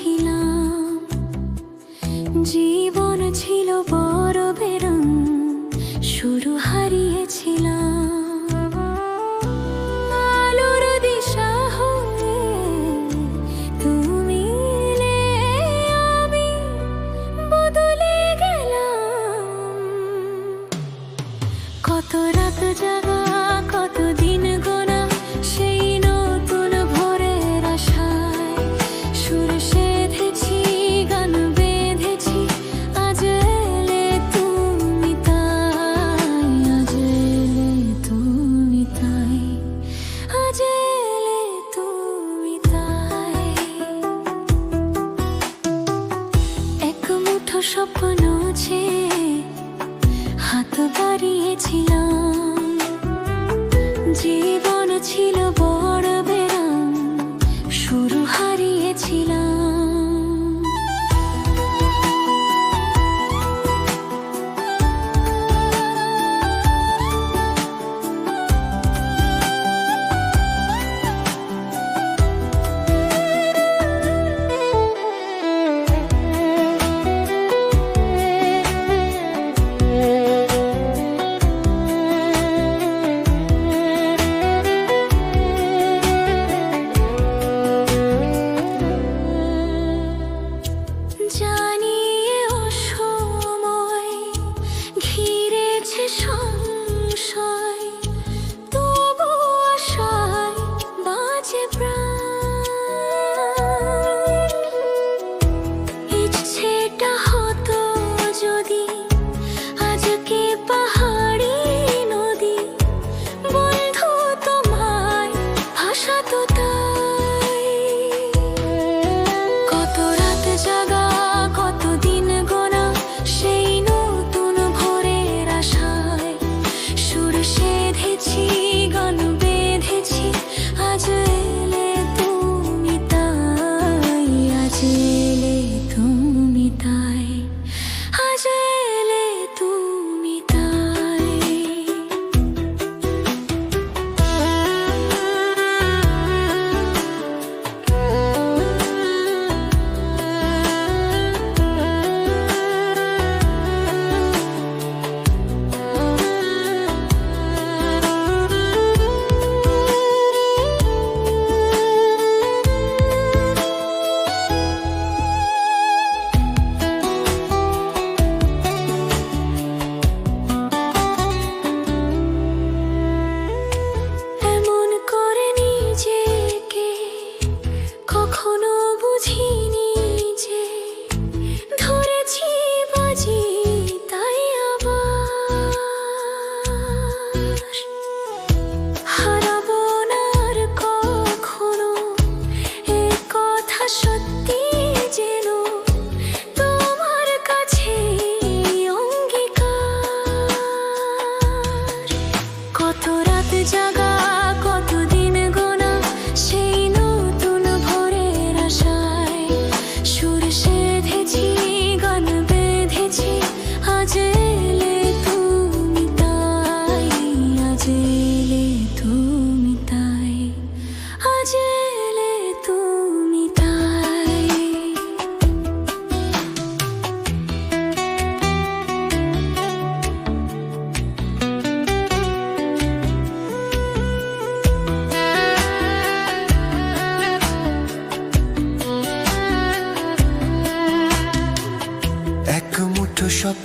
ছিলাম। জীবন ছিল বড় বেরং শুরু 起了 the heart.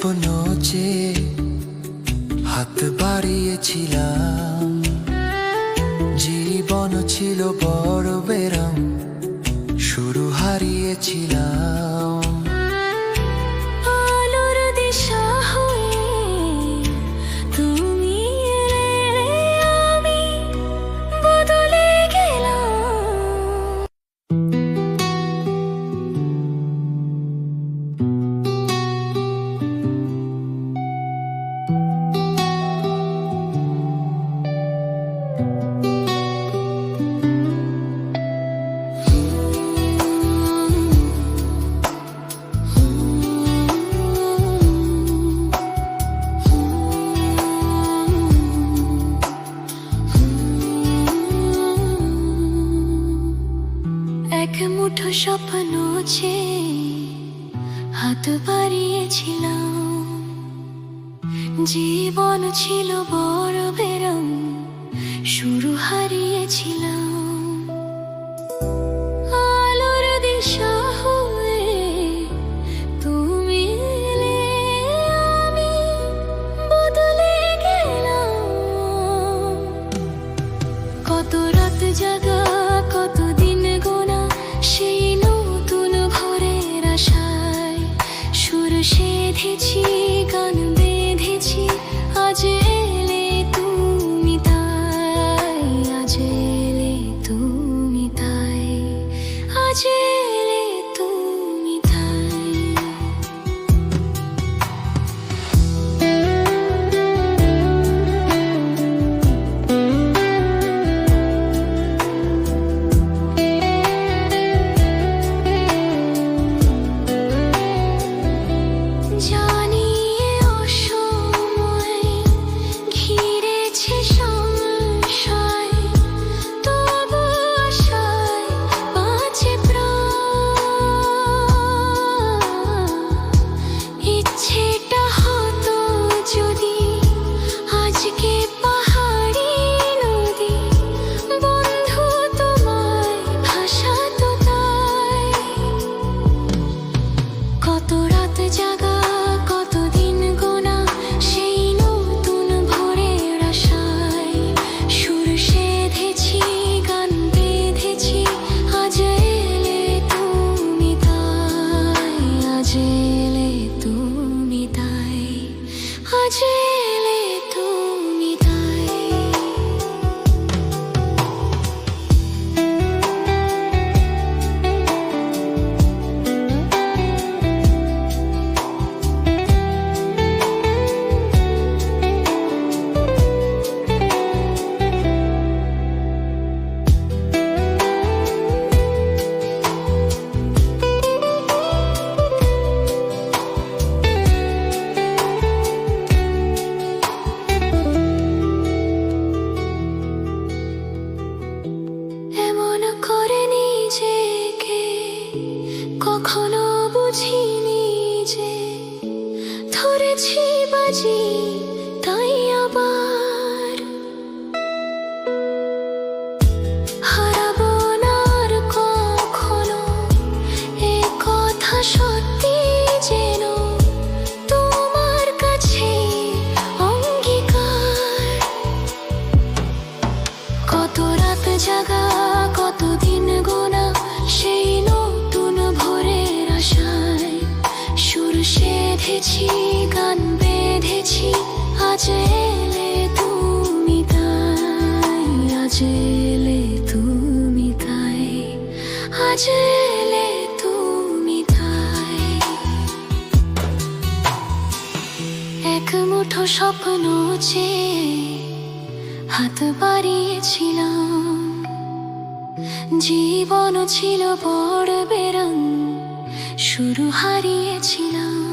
স্বপ্ন যে হাত বাড়িয়েছিলাম। জীবন ছিল বড় বেরাম শুরু হারিয়েছিলাম। হাত বাড়িয়েছিলাম। জীবন ছিল বড় বেরম শুরু হারিয়েছিলাম। 啊，স্বপ্ন যে হাত বাড়িয়েছিলাম। জীবন ছিল বড় বেরং শুরু হারিয়েছিলাম।